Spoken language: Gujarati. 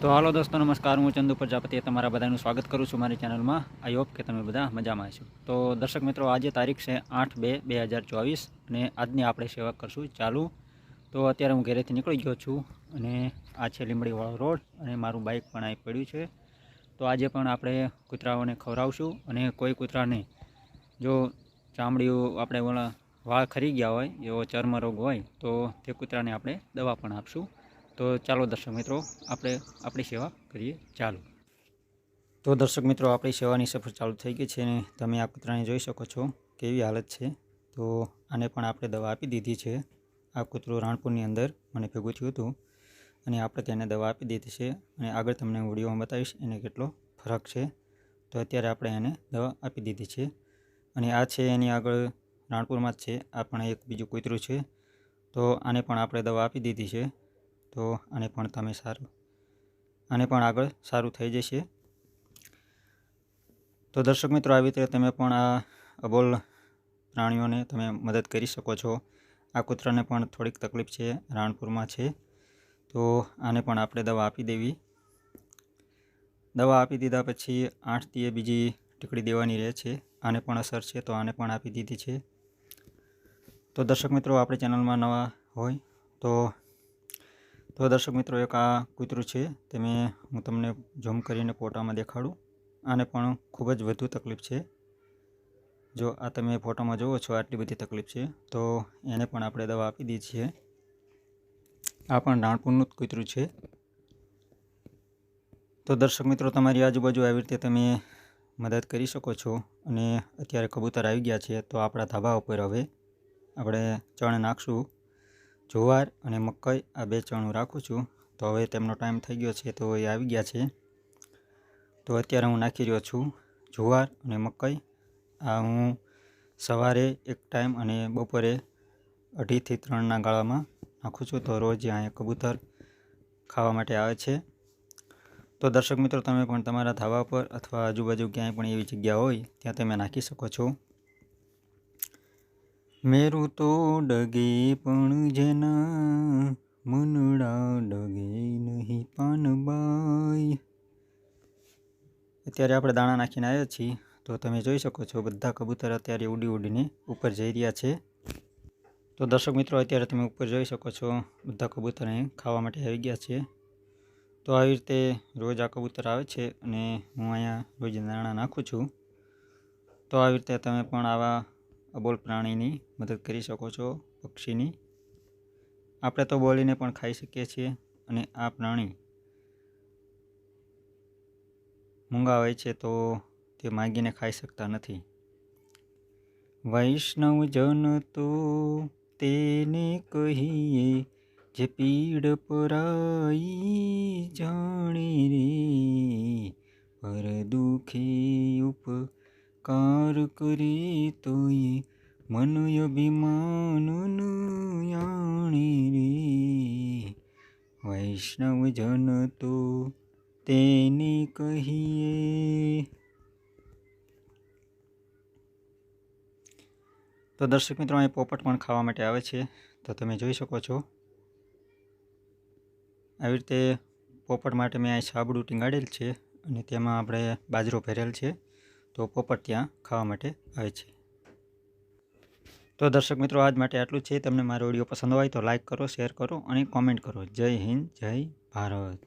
તો હાલો દોસ્તો, નમસ્કાર. હું ચંદુ પ્રજાપતિએ તમારા બધાનું સ્વાગત કરું છું મારી ચેનલમાં. આઈ હોપ કે તમે બધા મજામાં હશો. તો દર્શક મિત્રો, આજે તારીખ છે આઠ બે બે હજાર ચોવીસ અને આજની આપણે સેવા કરશું ચાલુ. તો અત્યારે હું ઘરેથી નીકળી ગયો છું અને આ છે લીંબડીવાળો રોડ અને મારું બાઇક પણ અહીં પડ્યું છે. તો આજે પણ આપણે કૂતરાઓને ખવડાવશું અને કોઈ કૂતરાને જો ચામડીઓ આપણે વાળ ખરી ગયા હોય, એવો ચર્મરોગ હોય, તો તે કૂતરાને આપણે દવા પણ આપશું. તો ચાલો દર્શક મિત્રો, આપણે આપણી સેવા કરીએ. ચાલો. તો દર્શક મિત્રો, આપણી સેવાની સફર ચાલુ થઈ ગઈ છે અને તમે આ કૂતરાને જોઈ શકો છો કેવી હાલત છે. તો આને પણ આપણે દવા આપી દીધી છે. આ કૂતરો રાણપુરની અંદર મને ભેગું થયું હતું અને આપણે તેને દવા આપી દીધી છે અને આગળ તમને વિડીયોમાં બતાવીશ એને કેટલો ફરક છે. તો અત્યારે આપણે એને દવા આપી દીધી છે અને આ છે એની આગળ રાણપુરમાં જ છે. આ પણ એક બીજું કૂતરું છે. તો આને પણ આપણે દવા આપી દીધી છે. તો આને પણ તમે સારું, આને પણ આગળ સારું થઈ જશે. તો દર્શક મિત્રો, આવી રીતે તમે પણ આ અબોલ પ્રાણીઓને તમે મદદ કરી શકો છો. આ કૂતરાને પણ થોડીક તકલીફ છે, રાણપુરમાં છે. તો આને પણ આપણે દવા આપી દેવી. દવા આપી દીધા પછી આઠથી એ બીજી ટીકડી દેવાની રહે છે. આને પણ અસર છે, તો આને પણ આપી દીધી છે. તો દર્શક મિત્રો, આપણી ચેનલમાં નવા હોય તો તો દર્શક મિત્રો, એક આ કૂતરું છે તે મેં, હું તમને ઝૂમ કરીને ફોટામાં દેખાડું. આને પણ ખૂબ જ વધુ તકલીફ છે. જો આ તમે ફોટામાં જુઓ છો, આટલી બધી તકલીફ છે. તો એને પણ આપણે દવા આપી દીધી છે આ પણ રાણપુરનું જ કૂતરું છે. તો દર્શક મિત્રો, તમારી આજુબાજુ આવી રીતે તમે મદદ કરી શકો છો અને અત્યારે કબૂતર આવી ગયા છે, તો આપણા ધાબા ઉપર હવે આપણે ચણ નાખશું. જુવાર અને મકાઈ આ બે ચણું રાખું છું. તો હવે તેમનો ટાઈમ થઈ ગયો છે, તો એ આવી ગયા છે. તો અત્યારે હું નાખી રહ્યો છું જુવાર અને મકાઈ. આ હું સવારે એક ટાઈમ અને બપોરે અઢીથી ત્રણના ગાળામાં નાખું છું. તો રોજ અહીંયા કબૂતર ખાવા માટે આવે છે. તો દર્શક મિત્રો, તમે પણ તમારા ધાબા પર અથવા આજુબાજુ ક્યાંય પણ એવી જગ્યા હોય, ત્યાં તમે નાખી શકો છો. મેરું તો ડગે પણ જેના મનડા ડગે નહીં પાનબાઈ અત્યારે આપણે દાણા નાખીને આવ્યા છીએ, તો તમે જોઈ શકો છો બધા કબૂતર અત્યારે ઉડી ઉડીને ઉપર જઈ રહ્યા છે. તો દર્શક મિત્રો, અત્યારે તમે ઉપર જોઈ શકો છો બધા કબૂતર અહીં ખાવા માટે આવી ગયા છે. તો આવી રીતે રોજ આ કબૂતર આવે છે અને હું અહીંયા રોજ દાણા નાખું છું. તો આવી રીતે તમે પણ આવા અબોલ પ્રાણીની મદદ કરી શકો છો પક્ષીની. આપણે તો બોલીને પણ ખાઈ શકીએ છીએ અને આ પ્રાણી મૂંગા હોય છે તો તે માગીને ખાઈ શકતા નથી. વૈષ્ણવ જન તો તેને કહીએ, જે પીડ પરાઈ જાણે રે, પર દુખે ઉપકાર કરે તોય મન અભિમાન યાણે રે વૈષ્ણવ જન તો તેને કહીએ તો દર્શક મિત્રો, અહીં પોપટ પણ ખાવા માટે આવે છે. તો તમે જોઈ શકો છો. આવી રીતે પોપટ માટે મેં અહીં સાબડું ટીંગાડેલ છે અને તેમાં આપણે બાજરો ભરેલ છે. તો પોપટ ત્યાં ખાવા માટે આવે છે. તો દર્શક મિત્રો, આજ માટે આટલું છે. તમને મારો વીડિયો પસંદ હોય તો લાઈક કરો શેર કરો અને કોમેન્ટ કરો. જય હિન્દ, જય ભારત.